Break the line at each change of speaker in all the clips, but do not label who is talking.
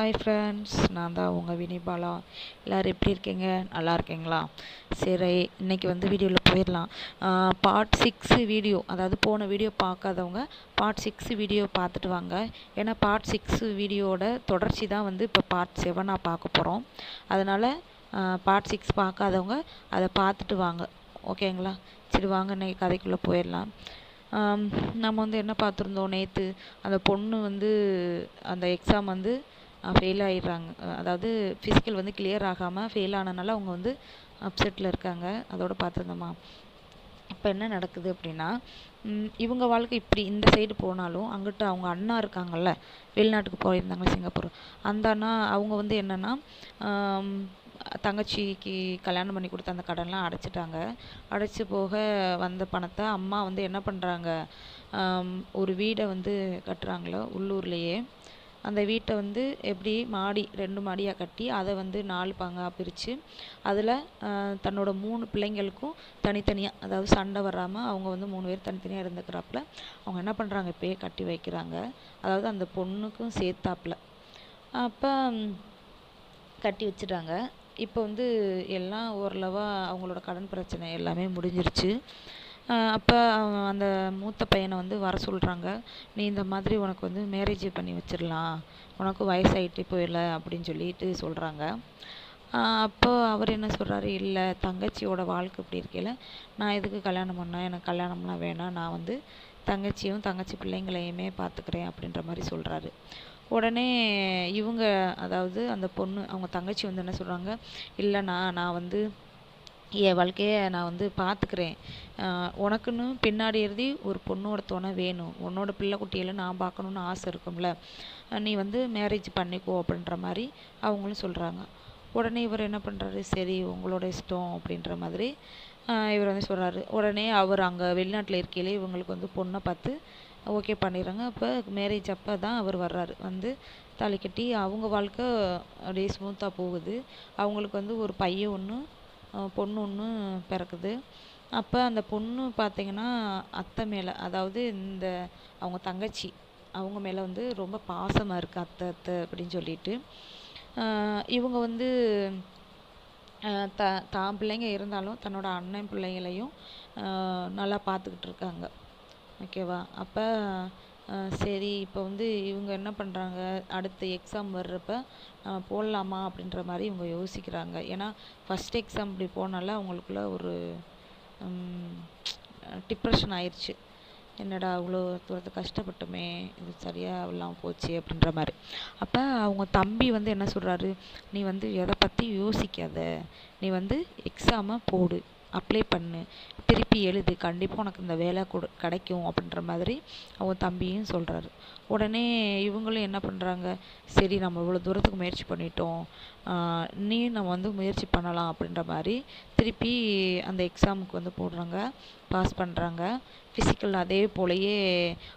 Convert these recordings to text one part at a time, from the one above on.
hi friends நான் தான் உங்கள் வினிபாலா எல்லோரும் எப்படி இருக்கீங்க நல்லா இருக்கீங்களா சரி இன்றைக்கி வந்து வீடியோவில் போயிடலாம் பார்ட் சிக்ஸு வீடியோ அதாவது போன வீடியோ பார்க்காதவங்க பார்ட் சிக்ஸு வீடியோ பார்த்துட்டு வாங்க ஏன்னா பார்ட் சிக்ஸு வீடியோட தொடர்ச்சி தான் வந்து இப்போ பார்ட் செவனாக பார்க்க போகிறோம் அதனால் பார்ட் சிக்ஸ் பார்க்காதவங்க அதை பார்த்துட்டு வாங்க ஓகேங்களா சரி வாங்க இன்றைக்கி கதைக்குள்ளே போயிடலாம் நம்ம வந்து என்ன பார்த்துருந்தோம் நேற்று அந்த பொண்ணு வந்து அந்த எக்ஸாம் வந்து ஃபெயில் ஆயிடுறாங்க அதாவது ஃபிசிக்கல் வந்து கிளியர் ஆகாமல் ஃபெயில் ஆனதுனால அவங்க வந்து அப்செட்டில் இருக்காங்க அதோட பார்த்துருந்தோமா இப்போ என்ன நடக்குது அப்படின்னா இவங்க வாழ்க்கை இப்படி இந்த சைடு போனாலும் அங்கிட்டு அவங்க அண்ணா இருக்காங்கல்ல வெளிநாட்டுக்கு போயிருந்தாங்க சிங்கப்பூர் அந்த அண்ணா அவங்க வந்து என்னென்னா தங்கச்சிக்கு கல்யாணம் பண்ணி கொடுத்த அந்த கடன்லாம் அடைச்சிட்டாங்க அடைச்சி போக வந்த பணத்தை அம்மா வந்து என்ன பண்ணுறாங்க ஒரு வீடை வந்து கட்டுறாங்களோ உள்ளூர்லேயே அந்த வீட்டை வந்து எப்படி மாடி ரெண்டு மாடியாக கட்டி அதை வந்து நாலு பங்காக பிரித்து அதில் தன்னோட மூணு பிள்ளைங்களுக்கும் தனித்தனியாக அதாவது சண்டை வராமல் அவங்க வந்து மூணு பேர் தனித்தனியாக இருந்துக்கிறாப்புல அவங்க என்ன பண்ணுறாங்க இப்போயே கட்டி வைக்கிறாங்க அதாவது அந்த பொண்ணுக்கும் சேர்த்தாப்புல அப்போ கட்டி வச்சிட்டாங்க இப்போ வந்து எல்லாம் ஓரளவாக அவங்களோட கடன் பிரச்சனை எல்லாமே முடிஞ்சிருச்சு அப்போ அவங்க அந்த மூத்த பையனை வந்து வர சொல்கிறாங்க நீ இந்த மாதிரி உனக்கு வந்து மேரேஜ் பண்ணி வச்சிடலாம் உனக்கு வயசாகிட்டு போயிடல அப்படின்னு சொல்லிட்டு சொல்கிறாங்க அப்போது அவர் என்ன சொல்கிறாரு இல்லை தங்கச்சியோட வாழ்க்கை இப்படி இருக்கையில் நான் எதுக்கு கல்யாணம் பண்ணேன் எனக்கு கல்யாணம்லாம் வேணாம் நான் வந்து தங்கச்சியும் தங்கச்சி பிள்ளைங்களையுமே பார்த்துக்கிறேன் அப்படின்ற மாதிரி சொல்கிறாரு உடனே இவங்க அதாவது அந்த பொண்ணு அவங்க தங்கச்சி வந்து என்ன சொல்கிறாங்க இல்லைண்ணா நான் வந்து என் வாழ்க்கையை நான் வந்து பார்த்துக்கிறேன் உனக்குன்னு பின்னாடி எழுதி ஒரு பொண்ணோட ஒருத்தவனை வேணும் உன்னோட பிள்ளை குட்டியெல்லாம் நான் பார்க்கணுன்னு ஆசை இருக்கும்ல நீ வந்து மேரேஜ் பண்ணிக்கோ அப்படின்ற மாதிரி அவங்களும் சொல்கிறாங்க உடனே இவர் என்ன பண்ணுறாரு சரி உங்களோட இஷ்டம் அப்படின்ற மாதிரி இவர் வந்து சொல்கிறாரு உடனே அவர் அங்கே வெளிநாட்டில் இருக்கையிலே இவங்களுக்கு வந்து பொண்ணை பார்த்து ஓகே பண்ணிடுறாங்க அப்போ மேரேஜ் அப்போ தான் அவர் வர்றாரு வந்து தாலி கட்டி அவங்க வாழ்க்கை அப்படியே ஸ்மூத்தாக போகுது அவங்களுக்கு வந்து ஒரு பையன் ஒன்று பொண்ணு ஒன்று பிறக்குது அப்போ அந்த பொண்ணு பார்த்தீங்கன்னா அத்தை மேலே அதாவது இந்த அவங்க தங்கச்சி அவங்க மேலே வந்து ரொம்ப பாசமாக இருக்குது அத்தை அத்தை அப்படின்னு சொல்லிட்டு இவங்க வந்து த தான் பிள்ளைங்க இருந்தாலும் தன்னோட அண்ணன் பிள்ளைங்களையும் நல்லா பார்த்துக்கிட்டு இருக்காங்க ஓகேவா அப்போ சரி இப்போ வந்து இவங்க என்ன பண்ணுறாங்க அடுத்த எக்ஸாம் வர்றப்போ போடலாமா அப்படின்ற மாதிரி இவங்க யோசிக்கிறாங்க ஏன்னா ஃபஸ்ட் எக்ஸாம் இப்படி போனால அவங்களுக்குள்ள ஒரு டிப்ரெஷன் ஆயிடுச்சு என்னடா அவ்வளோ தூரத்தை கஷ்டப்பட்டோமே இது சரியாக இல்லாமல் போச்சு அப்படின்ற மாதிரி அப்போ அவங்க தம்பி வந்து என்ன சொல்கிறாரு நீ வந்து எதை பற்றி யோசிக்காத நீ வந்து எக்ஸாமை போடு அப்ளை பண்ணு திருப்பி எழுது கண்டிப்பாக உனக்கு இந்த வேலை கொடு கிடைக்கும் அப்படின்ற மாதிரி அவங்க தம்பியும் சொல்கிறாரு உடனே இவங்களும் என்ன பண்ணுறாங்க சரி நம்ம இவ்வளோ தூரத்துக்கு முயற்சி பண்ணிட்டோம் நீ நம்ம வந்து முயற்சி பண்ணலாம் அப்படின்ற மாதிரி திருப்பி அந்த எக்ஸாமுக்கு வந்து போடுறாங்க பாஸ் பண்ணுறாங்க ஃபிசிக்கல் அதே போலயே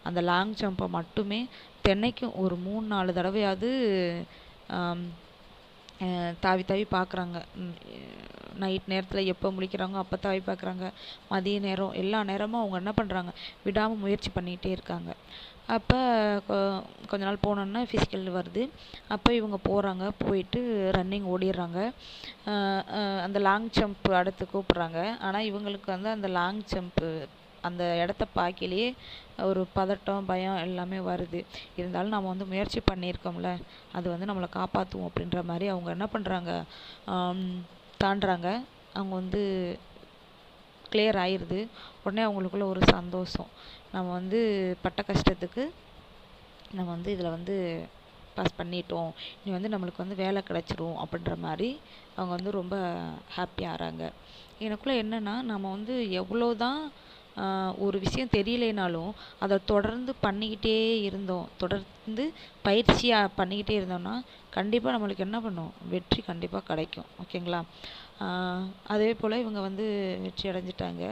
அந்த லாங் ஜம்பை மட்டுமே தினைக்கும் ஒரு மூணு நாலு தடவையாவது தாவி தாவி பார்க்குறாங்க நைட் நேரத்தில் எப்போ முழிக்கிறாங்களோ அப்போ தாவி பார்க்குறாங்க மதிய நேரம் எல்லா நேரமும் அவங்க என்ன பண்ணுறாங்க விடாமல் முயற்சி பண்ணிகிட்டே இருக்காங்க அப்போ கொஞ்ச நாள் போனோன்னா ஃபிசிக்கல் வருது அப்போ இவங்க போகிறாங்க போயிட்டு ரன்னிங் ஓடிடுறாங்க அந்த லாங் ஜம்ப் அடுத்து கூப்பிட்றாங்க ஆனால் இவங்களுக்கு வந்து அந்த லாங் ஜம்ப்பு அந்த இடத்த பார்க்கையிலே ஒரு பதட்டம் பயம் எல்லாமே வருது இருந்தாலும் நம்ம வந்து முயற்சி பண்ணியிருக்கோம்ல அது வந்து நம்மளை காப்பாற்றும் அப்படின்ற மாதிரி அவங்க என்ன பண்ணுறாங்க தாண்டுறாங்க அவங்க வந்து கிளியர் ஆயிடுது உடனே அவங்களுக்குள்ள ஒரு சந்தோஷம் நம்ம வந்து பட்ட கஷ்டத்துக்கு நம்ம வந்து இதில் வந்து பாஸ் பண்ணிட்டோம் இனி வந்து நம்மளுக்கு வந்து வேலை கிடச்சிரும் அப்படின்ற மாதிரி அவங்க வந்து ரொம்ப ஹாப்பியாகிறாங்க ஆகிறாங்க எனக்குள்ளே என்னென்னா நம்ம வந்து எவ்வளோ தான் ஒரு விஷயம் தெரியலைனாலும் அதை தொடர்ந்து பண்ணிக்கிட்டே இருந்தோம் தொடர்ந்து பயிற்சியாக பண்ணிக்கிட்டே இருந்தோம்னா கண்டிப்பாக நம்மளுக்கு என்ன பண்ணும் வெற்றி கண்டிப்பாக கிடைக்கும் ஓகேங்களா அதே போல் இவங்க வந்து வெற்றி அடைஞ்சிட்டாங்க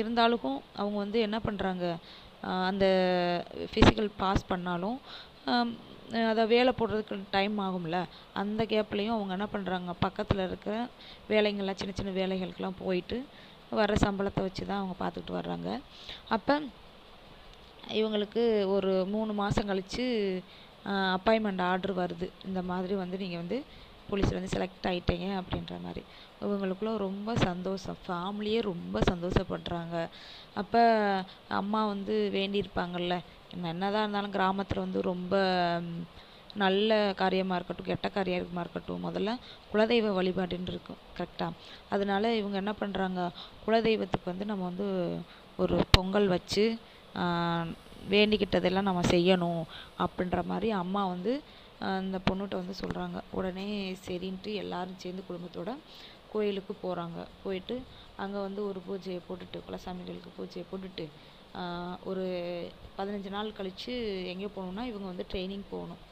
இருந்தாலும் அவங்க வந்து என்ன பண்ணுறாங்க அந்த ஃபிசிக்கல் பாஸ் பண்ணாலும் அதை வேலை போடுறதுக்கு டைம் ஆகும்ல அந்த கேப்லேயும் அவங்க என்ன பண்ணுறாங்க பக்கத்தில் இருக்கிற வேலைங்கள்லாம் சின்ன சின்ன வேலைகளுக்கெல்லாம் போயிட்டு வர சம்பளத்தை வச்சு தான் அவங்க பார்த்துக்கிட்டு வர்றாங்க அப்போ இவங்களுக்கு ஒரு மூணு மாதம் கழித்து அப்பாயின்மெண்ட் ஆர்ட்ரு வருது இந்த மாதிரி வந்து நீங்கள் வந்து போலீஸில் வந்து செலக்ட் ஆகிட்டீங்க அப்படின்ற மாதிரி இவங்களுக்குள்ள ரொம்ப சந்தோஷம் ஃபேமிலியே ரொம்ப சந்தோஷப்படுறாங்க அப்போ அம்மா வந்து வேண்டியிருப்பாங்கள்ல என்ன தான் இருந்தாலும் கிராமத்தில் வந்து ரொம்ப நல்ல காரியமாக இருக்கட்டும் கெட்ட காரியமாக இருக்கட்டும் முதல்ல குலதெய்வ வழிபாடுன்னு இருக்கும் கரெக்டாக அதனால இவங்க என்ன பண்ணுறாங்க குலதெய்வத்துக்கு வந்து நம்ம வந்து ஒரு பொங்கல் வச்சு வேண்டிக்கிட்டதெல்லாம் நம்ம செய்யணும் அப்படின்ற மாதிரி அம்மா வந்து அந்த பொண்ணுகிட்ட வந்து சொல்கிறாங்க உடனே சரின்ட்டு எல்லாரும் சேர்ந்து குடும்பத்தோட கோயிலுக்கு போகிறாங்க போயிட்டு அங்கே வந்து ஒரு பூஜையை போட்டுட்டு குலசாமிகளுக்கு பூஜையை போட்டுட்டு ஒரு பதினஞ்சு நாள் கழித்து எங்கே போகணுன்னா இவங்க வந்து ட்ரைனிங் போகணும்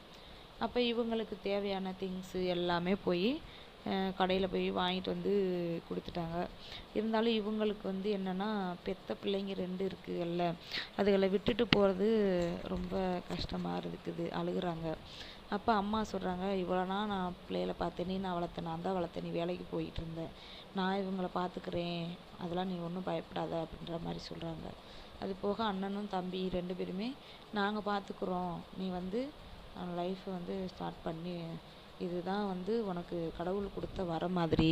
அப்போ இவங்களுக்கு தேவையான திங்ஸு எல்லாமே போய் கடையில் போய் வாங்கிட்டு வந்து கொடுத்துட்டாங்க இருந்தாலும் இவங்களுக்கு வந்து என்னென்னா பெத்த பிள்ளைங்க ரெண்டு இருக்குல்ல அதுகளை விட்டுட்டு போகிறது ரொம்ப கஷ்டமாக இருக்குது அழுகுறாங்க அப்போ அம்மா சொல்கிறாங்க இவ்வளோனா நான் பிள்ளைகளை நீ நான் வளர்த்தேன் நான் தான் வளர்த்தேன் நீ வேலைக்கு போயிட்டு இருந்தேன் நான் இவங்களை பார்த்துக்கிறேன் அதெல்லாம் நீ ஒன்றும் பயப்படாத அப்படின்ற மாதிரி சொல்கிறாங்க அது போக அண்ணனும் தம்பி ரெண்டு பேருமே நாங்கள் பார்த்துக்குறோம் நீ வந்து லைஃப் வந்து ஸ்டார்ட் பண்ணி இது தான் வந்து உனக்கு கடவுள் கொடுத்த வரம் மாதிரி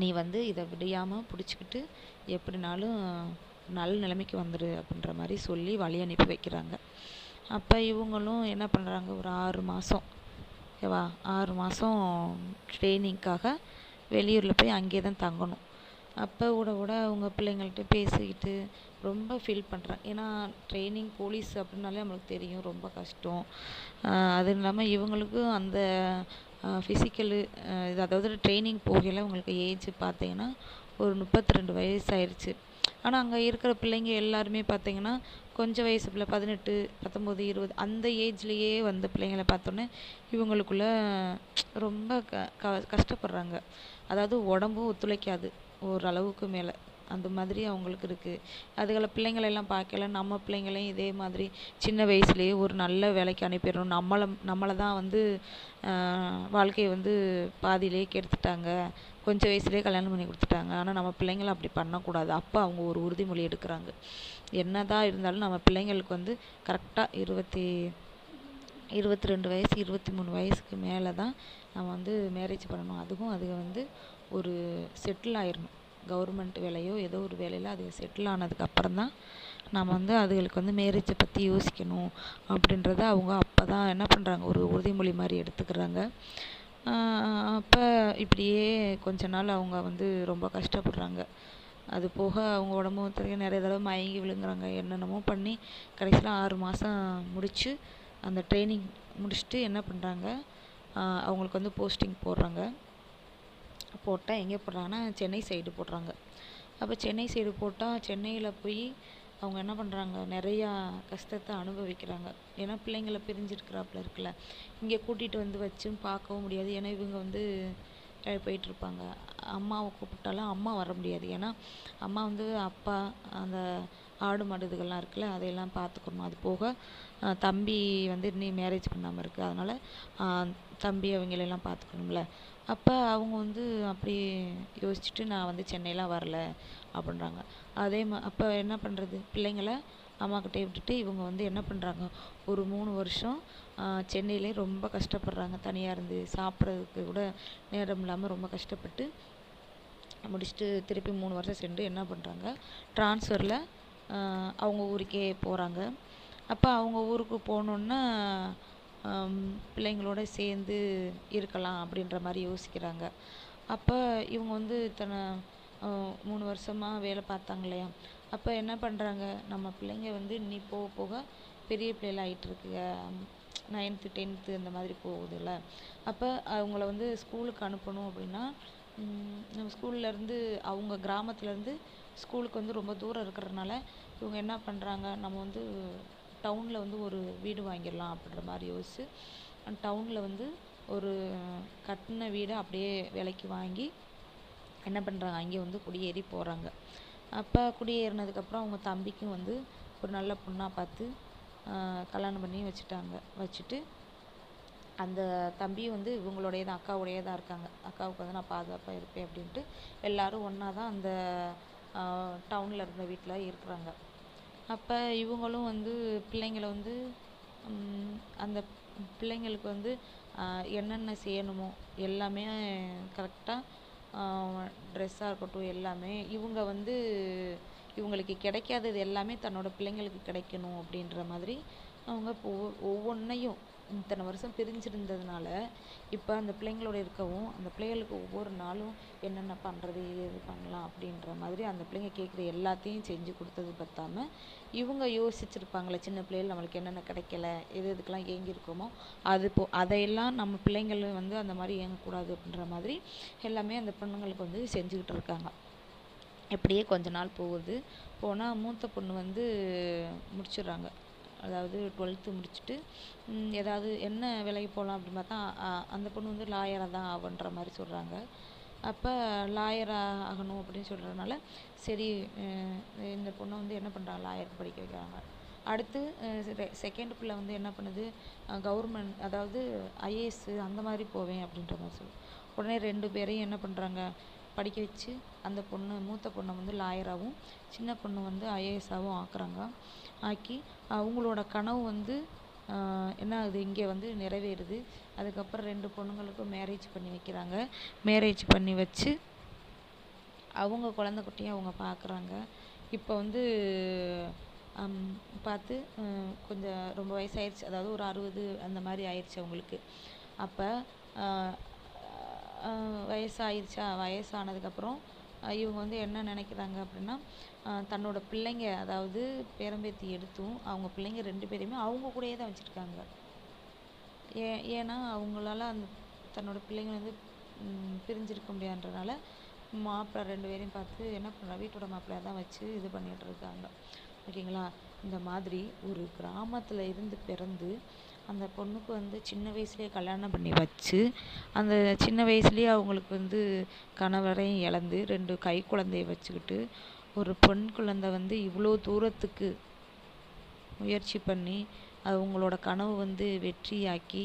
நீ வந்து இதை விடியாமல் பிடிச்சிக்கிட்டு எப்படினாலும் நல்ல நிலைமைக்கு வந்துடு அப்படின்ற மாதிரி சொல்லி வழி அனுப்பி வைக்கிறாங்க அப்போ இவங்களும் என்ன பண்ணுறாங்க ஒரு ஆறு மாதம் ஓகேவா ஆறு மாதம் ட்ரெயினிங்க்காக வெளியூரில் போய் அங்கேயே தான் தங்கணும் அப்போ கூட கூட அவங்க பிள்ளைங்கள்ட்ட பேசிக்கிட்டு ரொம்ப ஃபீல் பண்ணுறேன் ஏன்னா ட்ரைனிங் போலீஸ் அப்படின்னாலே நம்மளுக்கு தெரியும் ரொம்ப கஷ்டம் அதுவும் இல்லாமல் இவங்களுக்கும் அந்த ஃபிசிக்கலு இது அதாவது ட்ரைனிங் போகையில் அவங்களுக்கு ஏஜ் பார்த்தீங்கன்னா ஒரு முப்பத்தி ரெண்டு வயசு ஆயிடுச்சு ஆனால் அங்கே இருக்கிற பிள்ளைங்க எல்லாருமே பார்த்தீங்கன்னா கொஞ்சம் பிள்ள பதினெட்டு பத்தொம்போது இருபது அந்த ஏஜ்லேயே வந்த பிள்ளைங்களை பார்த்தோன்னே இவங்களுக்குள்ள ரொம்ப க க கஷ்டப்படுறாங்க அதாவது உடம்பும் ஒத்துழைக்காது ஓரளவுக்கு மேலே அந்த மாதிரி அவங்களுக்கு இருக்குது அதுகளை பிள்ளைங்களெல்லாம் பார்க்கையில நம்ம பிள்ளைங்களையும் இதே மாதிரி சின்ன வயசுலேயே ஒரு நல்ல வேலைக்கு அனுப்பிடணும் நம்மளை நம்மளை தான் வந்து வாழ்க்கையை வந்து பாதியிலே கெடுத்துட்டாங்க கொஞ்சம் வயசுலேயே கல்யாணம் பண்ணி கொடுத்துட்டாங்க ஆனால் நம்ம பிள்ளைங்களை அப்படி பண்ணக்கூடாது அப்போ அவங்க ஒரு உறுதிமொழி எடுக்கிறாங்க என்ன தான் இருந்தாலும் நம்ம பிள்ளைங்களுக்கு வந்து கரெக்டாக இருபத்தி இருபத்தி ரெண்டு வயசு இருபத்தி மூணு வயசுக்கு மேலே தான் நம்ம வந்து மேரேஜ் பண்ணணும் அதுவும் அதுக வந்து ஒரு செட்டில் ஆயிடணும் கவர்மெண்ட் வேலையோ ஏதோ ஒரு வேலையில் அது செட்டில் ஆனதுக்கப்புறம் தான் நாம் வந்து அதுகளுக்கு வந்து மேரேஜை பற்றி யோசிக்கணும் அப்படின்றத அவங்க அப்போ தான் என்ன பண்ணுறாங்க ஒரு உறுதிமொழி மாதிரி எடுத்துக்கிறாங்க அப்போ இப்படியே கொஞ்ச நாள் அவங்க வந்து ரொம்ப கஷ்டப்படுறாங்க அது போக அவங்க உடம்பு வந்து நிறைய தடவை மயங்கி விழுங்குறாங்க என்னென்னமோ பண்ணி கடைசியில் ஆறு மாதம் முடித்து அந்த ட்ரைனிங் முடிச்சுட்டு என்ன பண்ணுறாங்க அவங்களுக்கு வந்து போஸ்டிங் போடுறாங்க போட்டால் எங்கே போடுறாங்கன்னா சென்னை சைடு போடுறாங்க அப்போ சென்னை சைடு போட்டால் சென்னையில் போய் அவங்க என்ன பண்ணுறாங்க நிறையா கஷ்டத்தை அனுபவிக்கிறாங்க ஏன்னா பிள்ளைங்களை பிரிஞ்சிருக்கிறாப்புல இருக்குல்ல இங்கே கூட்டிகிட்டு வந்து வச்சும் பார்க்கவும் முடியாது ஏன்னா இவங்க வந்து போயிட்டுருப்பாங்க அம்மாவை கூப்பிட்டாலும் அம்மா வர முடியாது ஏன்னா அம்மா வந்து அப்பா அந்த ஆடு மாடு இதுகள்லாம் இருக்குல்ல அதையெல்லாம் பார்த்துக்கணும் அது போக தம்பி வந்து இன்னும் மேரேஜ் பண்ணாமல் இருக்குது அதனால் தம்பி அவங்களெல்லாம் பார்த்துக்கணும்ல அப்போ அவங்க வந்து அப்படி யோசிச்சுட்டு நான் வந்து சென்னையெலாம் வரல அப்படின்றாங்க அதே மா அப்போ என்ன பண்ணுறது பிள்ளைங்களை அம்மாக்கிட்டே விட்டுட்டு இவங்க வந்து என்ன பண்ணுறாங்க ஒரு மூணு வருஷம் சென்னையிலே ரொம்ப கஷ்டப்படுறாங்க தனியாக இருந்து சாப்பிட்றதுக்கு கூட நேரம் இல்லாமல் ரொம்ப கஷ்டப்பட்டு முடிச்சுட்டு திருப்பி மூணு வருஷம் சென்று என்ன பண்ணுறாங்க ட்ரான்ஸ்ஃபரில் அவங்க ஊருக்கே போகிறாங்க அப்போ அவங்க ஊருக்கு போகணுன்னா பிள்ளைங்களோட சேர்ந்து இருக்கலாம் அப்படின்ற மாதிரி யோசிக்கிறாங்க அப்போ இவங்க வந்து இத்தனை மூணு வருஷமாக வேலை பார்த்தாங்க இல்லையா அப்போ என்ன பண்ணுறாங்க நம்ம பிள்ளைங்க வந்து இனி போக போக பெரிய பிள்ளைகள் ஆயிட்டிருக்குக நைன்த்து டென்த்து அந்த மாதிரி போகுதுல்ல அப்போ அவங்கள வந்து ஸ்கூலுக்கு அனுப்பணும் அப்படின்னா நம்ம ஸ்கூல்லேருந்து அவங்க கிராமத்துலேருந்து ஸ்கூலுக்கு வந்து ரொம்ப தூரம் இருக்கிறனால இவங்க என்ன பண்ணுறாங்க நம்ம வந்து டவுனில் வந்து ஒரு வீடு வாங்கிடலாம் அப்படின்ற மாதிரி யோசித்து டவுனில் வந்து ஒரு கட்டின வீடை அப்படியே விலைக்கு வாங்கி என்ன பண்ணுறாங்க அங்கே வந்து குடியேறி போகிறாங்க அப்போ குடியேறினதுக்கப்புறம் அவங்க தம்பிக்கும் வந்து ஒரு நல்ல பொண்ணாக பார்த்து கல்யாணம் பண்ணி வச்சுட்டாங்க வச்சுட்டு அந்த தம்பியும் வந்து இவங்களுடைய தான் அக்காவுடைய தான் இருக்காங்க அக்காவுக்கு வந்து நான் பாதுகாப்பாக இருப்பேன் அப்படின்ட்டு எல்லோரும் ஒன்றா தான் அந்த டவுனில் இருந்த வீட்டில் இருக்கிறாங்க அப்போ இவங்களும் வந்து பிள்ளைங்கள வந்து அந்த பிள்ளைங்களுக்கு வந்து என்னென்ன செய்யணுமோ எல்லாமே கரெக்டாக ட்ரெஸ்ஸாக இருக்கட்டும் எல்லாமே இவங்க வந்து இவங்களுக்கு கிடைக்காதது எல்லாமே தன்னோட பிள்ளைங்களுக்கு கிடைக்கணும் அப்படின்ற மாதிரி அவங்க இப்போ ஒவ்வொன்றையும் இத்தனை வருஷம் பிரிஞ்சிருந்ததுனால இப்போ அந்த பிள்ளைங்களோட இருக்கவும் அந்த பிள்ளைகளுக்கு ஒவ்வொரு நாளும் என்னென்ன பண்ணுறது ஏது பண்ணலாம் அப்படின்ற மாதிரி அந்த பிள்ளைங்க கேட்குற எல்லாத்தையும் செஞ்சு கொடுத்தது பற்றாம இவங்க யோசிச்சுருப்பாங்களே சின்ன பிள்ளைகள் நம்மளுக்கு என்னென்ன கிடைக்கல எது எதுக்கெல்லாம் ஏங்கியிருக்கோமோ அது போ அதையெல்லாம் நம்ம பிள்ளைங்கள் வந்து அந்த மாதிரி இயங்கக்கூடாது அப்படின்ற மாதிரி எல்லாமே அந்த பொண்ணுங்களுக்கு வந்து செஞ்சுக்கிட்டு இருக்காங்க இப்படியே கொஞ்ச நாள் போகுது போனால் மூத்த பொண்ணு வந்து முடிச்சிடுறாங்க அதாவது டுவெல்த்து முடிச்சுட்டு ஏதாவது என்ன வேலைக்கு போகலாம் அப்படின்னு பார்த்தா அந்த பொண்ணு வந்து லாயராக தான் ஆகுன்ற மாதிரி சொல்கிறாங்க அப்போ லாயராக ஆகணும் அப்படின்னு சொல்கிறதுனால சரி இந்த பொண்ணை வந்து என்ன பண்ணுறாங்க லாயருக்கு படிக்க வைக்கிறாங்க அடுத்து செகண்ட் பிள்ளை வந்து என்ன பண்ணுது கவர்மெண்ட் அதாவது ஐஏஎஸ்ஸு அந்த மாதிரி போவேன் அப்படின்ற மாதிரி சொல்லி உடனே ரெண்டு பேரையும் என்ன பண்ணுறாங்க படிக்க வச்சு அந்த பொண்ணு மூத்த பொண்ணை வந்து லாயராகவும் சின்ன பொண்ணு வந்து ஐஏஎஸ்ஸாகவும் ஆக்குறாங்க ஆக்கி அவங்களோட கனவு வந்து என்ன ஆகுது இங்கே வந்து நிறைவேறுது அதுக்கப்புறம் ரெண்டு பொண்ணுங்களுக்கும் மேரேஜ் பண்ணி வைக்கிறாங்க மேரேஜ் பண்ணி வச்சு அவங்க குழந்த குட்டியை அவங்க பார்க்குறாங்க இப்போ வந்து பார்த்து கொஞ்சம் ரொம்ப வயசாயிடுச்சு அதாவது ஒரு அறுபது அந்த மாதிரி ஆயிடுச்சு அவங்களுக்கு அப்போ வயசாகிடுச்சா வயசானதுக்கப்புறம் இவங்க வந்து என்ன நினைக்கிறாங்க அப்படின்னா தன்னோட பிள்ளைங்க அதாவது பேரன்பேத்தி எடுத்தும் அவங்க பிள்ளைங்க ரெண்டு பேரையுமே அவங்க கூடயே தான் வச்சுருக்காங்க ஏ ஏன்னா அவங்களால அந்த தன்னோட பிள்ளைங்களை வந்து பிரிஞ்சிருக்க முடியாதுன்றனால மாப்பிள்ளை ரெண்டு பேரையும் பார்த்து என்ன பண்ணுறா வீட்டோட மாப்பிள்ளையாக தான் வச்சு இது பண்ணிகிட்டு இருக்காங்க ஓகேங்களா இந்த மாதிரி ஒரு கிராமத்தில் இருந்து பிறந்து அந்த பொண்ணுக்கு வந்து சின்ன வயசுலேயே கல்யாணம் பண்ணி வச்சு அந்த சின்ன வயசுலேயே அவங்களுக்கு வந்து கணவரையும் இழந்து ரெண்டு கை குழந்தையை வச்சுக்கிட்டு ஒரு பெண் குழந்தை வந்து இவ்வளோ தூரத்துக்கு முயற்சி பண்ணி அவங்களோட கனவு வந்து வெற்றியாக்கி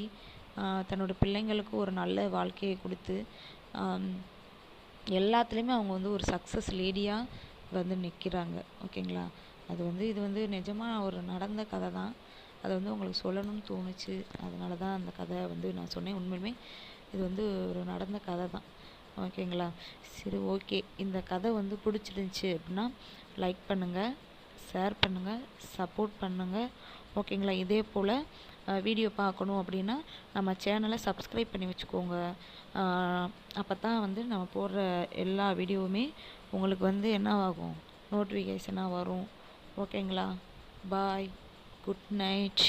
தன்னோட பிள்ளைங்களுக்கு ஒரு நல்ல வாழ்க்கையை கொடுத்து எல்லாத்துலேயுமே அவங்க வந்து ஒரு சக்ஸஸ் லேடியாக வந்து நிற்கிறாங்க ஓகேங்களா அது வந்து இது வந்து நிஜமாக ஒரு நடந்த கதை தான் அதை வந்து உங்களுக்கு சொல்லணும்னு தோணுச்சு அதனால தான் அந்த கதை வந்து நான் சொன்னேன் உண்மையுமே இது வந்து ஒரு நடந்த கதை தான் ஓகேங்களா சரி ஓகே இந்த கதை வந்து பிடிச்சிருந்துச்சி அப்படின்னா லைக் பண்ணுங்கள் ஷேர் பண்ணுங்கள் சப்போர்ட் பண்ணுங்கள் ஓகேங்களா இதே போல் வீடியோ பார்க்கணும் அப்படின்னா நம்ம சேனலை சப்ஸ்கிரைப் பண்ணி வச்சுக்கோங்க அப்போ தான் வந்து நம்ம போடுற எல்லா வீடியோவுமே உங்களுக்கு வந்து என்ன ஆகும் நோட்டிஃபிகேஷனாக வரும் ஓகேங்களா பாய் குட் நைட்